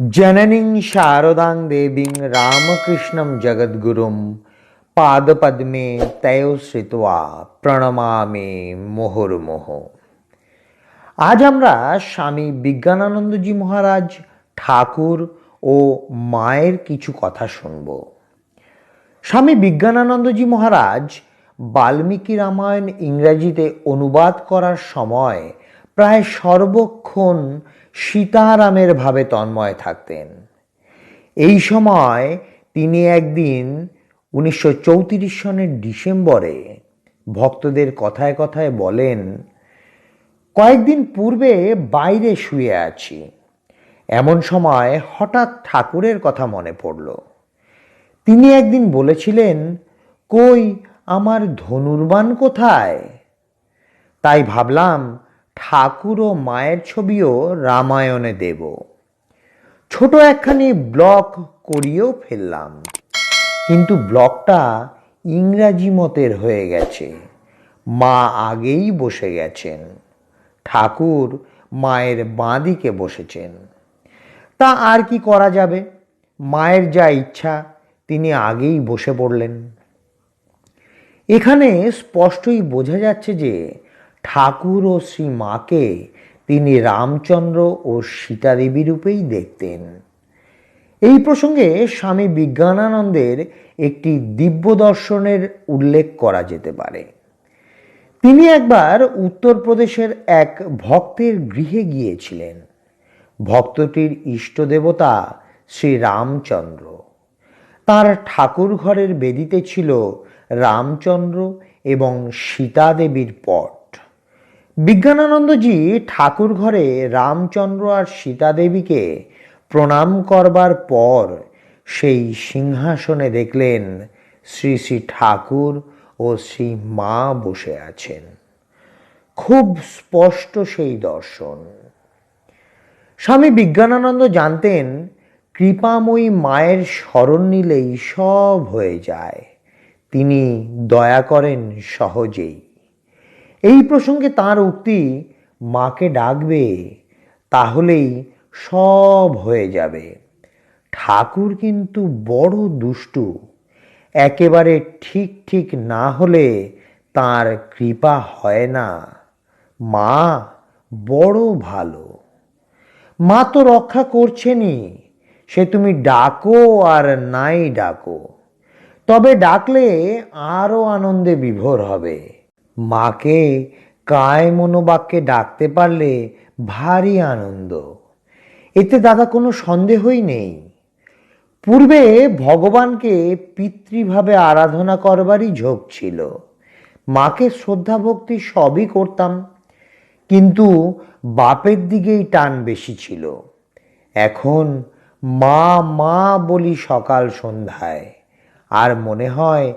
জননীং শারদাং দেবী রামকৃষ্ণম জগদ্গুরুম পাদপদ্মে তয় শ্রিতা প্রণমামে মোহর্মোহ আজ আমরা স্বামী বিজ্ঞানানন্দজি মহারাজ ঠাকুর ও মায়ের কিছু কথা শুনব। স্বামী বিজ্ঞানানন্দজি মহারাজ বাল্মীকি রামায়ণ ইংরাজিতে অনুবাদ করার সময় প্রায় সর্বক্ষণ সীতারামের ভাবে তন্ময় থাকতেন। এই সময় তিনি একদিন উনিশশো চৌত্রিশ সনের ডিসেম্বরে ভক্তদের কথায় কথায় বলেন, কয়েকদিন পূর্বে বাইরে শুয়ে আছি। এমন সময় হঠাৎ ঠাকুরের কথা মনে পড়ল। তিনি একদিন বলেছিলেন, কই, আমার ধনুর্বান কোথায়? তাই ভাবলাম ঠাকুর ও মায়ের ছবিও রামায়ণে দেব। ছোট একখানি ব্লক করিয়েও ফেললাম। কিন্তু ব্লকটা ইংরাজি মতের হয়ে গেছে। মা আগেই বসে গেছেন। ঠাকুর মায়ের বাঁ দিকে বসেছেন। তা আর কি করা যাবে? মায়ের যা ইচ্ছা, তিনি আগেই বসে পড়লেন। এখানে স্পষ্টই বোঝা যাচ্ছে যে ঠাকুর ও শ্রী মাকে তিনি রামচন্দ্র ও সীতাদেবী রূপেই দেখতেন। এই প্রসঙ্গে স্বামী বিজ্ঞানানন্দের একটি দিব্য দর্শনের উল্লেখ করা যেতে পারে। তিনি একবার উত্তরপ্রদেশের এক ভক্তের গৃহে গিয়েছিলেন। ভক্তটির ইষ্টদেবতা শ্রী রামচন্দ্র। তার ঠাকুর ঘরের বেদিতে ছিল রামচন্দ্র এবং সীতাদেবীর পট। বিজ্ঞানানন্দজি ঠাকুর ঘরে রামচন্দ্র আর সীতাদেবীকে প্রণাম করবার পর সেই সিংহাসনে দেখলেন শ্রী শ্রী ঠাকুর ও শ্রী মা বসে আছেন। খুব স্পষ্ট সেই দর্শন। স্বামী বিজ্ঞানানন্দ জানতেন, কৃপাময়ী মায়ের স্মরণ নিলেই সব হয়ে যায়। তিনি দয়া করেন সহজেই। এই প্রসঙ্গে তার উক্তি, মাকে ডাকবে, তাহলেই সব হয়ে যাবে। ঠাকুর কিন্তু বড় দুষ্টু। একেবারে ঠিক ঠিক না হলে তার কৃপা হয় না। মা বড় ভালো। মা তো রক্ষা করছেনি সে তুমি ডাকো আর নাই ডাকো। তবে ডাকলে আরও আনন্দে বিভোর হবে। মাকে কায় মনোবাক্যে ডাকতে পারলে ভারী আনন্দ। এতে দাদা কোনো সন্দেহই নেই। পূর্বে ভগবানকে পিতৃভাবে আরাধনা করবারই ঝোঁক ছিল। মাকে শ্রদ্ধা ভক্তি সবই করতাম, কিন্তু বাপের দিকেই টান বেশি ছিল। এখন মা মা বলি সকাল সন্ধ্যায়, আর মনে হয়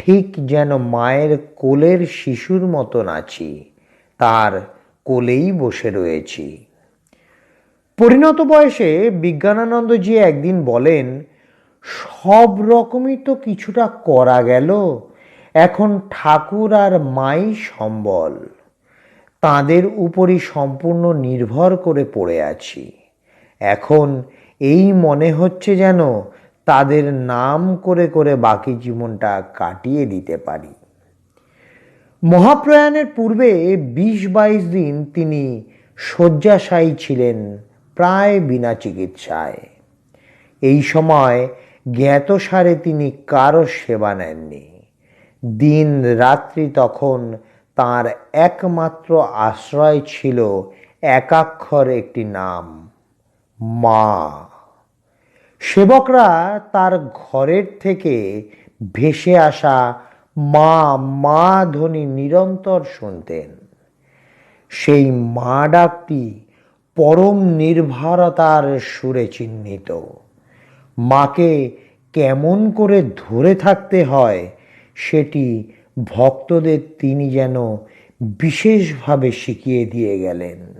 ঠিক যেন মায়ের কোলের শিশুর মতন আছি, তার কোলেই বসে রয়েছি। পরিণত বয়সে বিজ্ঞানানন্দজি একদিন বলেন, সব রকমই তো কিছুটা করা গেল, এখন ঠাকুর আর মাই সম্বল। তাদের উপরই সম্পূর্ণ নির্ভর করে পড়ে আছি। এখন এই মনে হচ্ছে যেন তাদের নাম করে করে বাকি জীবনটা কাটিয়ে দিতে পারি। মহাপ্রয়াণের পূর্বে বিশ বাইশ দিন তিনি শয্যাশায়ী ছিলেন প্রায় বিনা চিকিৎসায়। এই সময় জ্ঞাতসারে তিনি কারও সেবা নেননি। দিন রাত্রি তখন তার একমাত্র আশ্রয় ছিল একাক্ষর একটি নাম, মা। সেবকরা তার ঘরের থেকে ভেসে আসা মা মা ধ্বনি নিরন্তর শুনতেন। সেই মা ডাকটি পরম নির্ভরতার সুরে চিহ্নিত। মাকে কেমন করে ধরে থাকতে হয় সেটি ভক্তদের তিনি যেন বিশেষভাবে শিখিয়ে দিয়ে গেলেন।